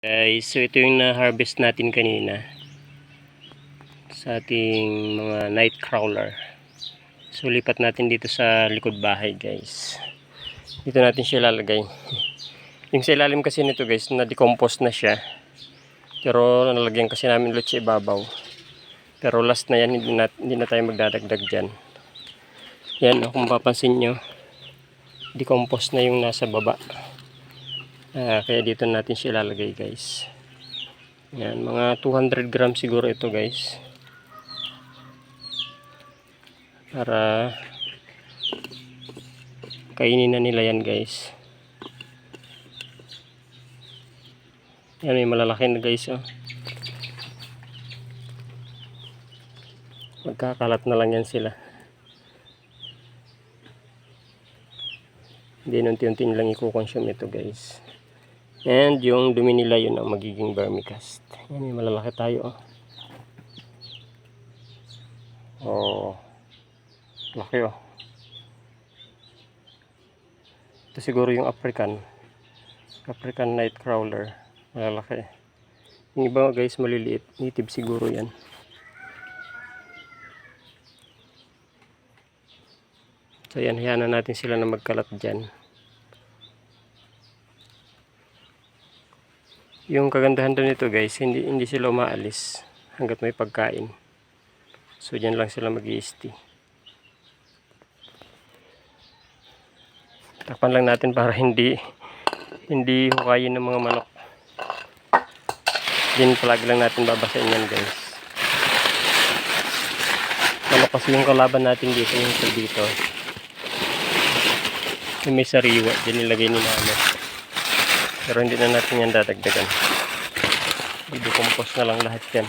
Guys, so ito yung na-harvest natin kanina sa ating mga night crawler. So lipat natin dito sa likod bahay guys. Dito natin siya lalagay. Yung sa ilalim kasi nito guys, na-decompose na siya. Pero nalagyan kasi namin ulit sa ibabaw. Pero last na yan, hindi na, hindi na tayo magdadagdag dyan. Yan, oh, kung mapapansin nyo, decompose na yung nasa baba. Ah, kaya dito natin siya ilalagay guys. Yan, mga 200 gram siguro ito guys. Para kainin na nila yan guys. Yan, may malalaki na guys oh. Magkakalat na lang yan sila. Hindi unti-unti nilang i-consume ito guys. And yung dumi nila yun ang magiging vermicast. Yan, may malalaki tayo. Oh. oh. Laki oh. Ito siguro yung African. African night crawler. Malalaki. Yung iba guys maliliit. Native siguro yan. So yan, hayaan na natin sila na magkalat dyan. Yung kagandahan doon nito guys, hindi, hindi sila umaalis hanggat may pagkain. So dyan lang sila mag stay Takpan lang natin para hindi hindi hukayin ng mga manok. Din palagi lang natin babasahin yan guys. Manok kasi yung kalaban natin dito, yung dito. Yung may sariwa, dyan nilagay ni namin. Pero hindi na natin yan dadagdagan. I-decompose na lang lahat yan.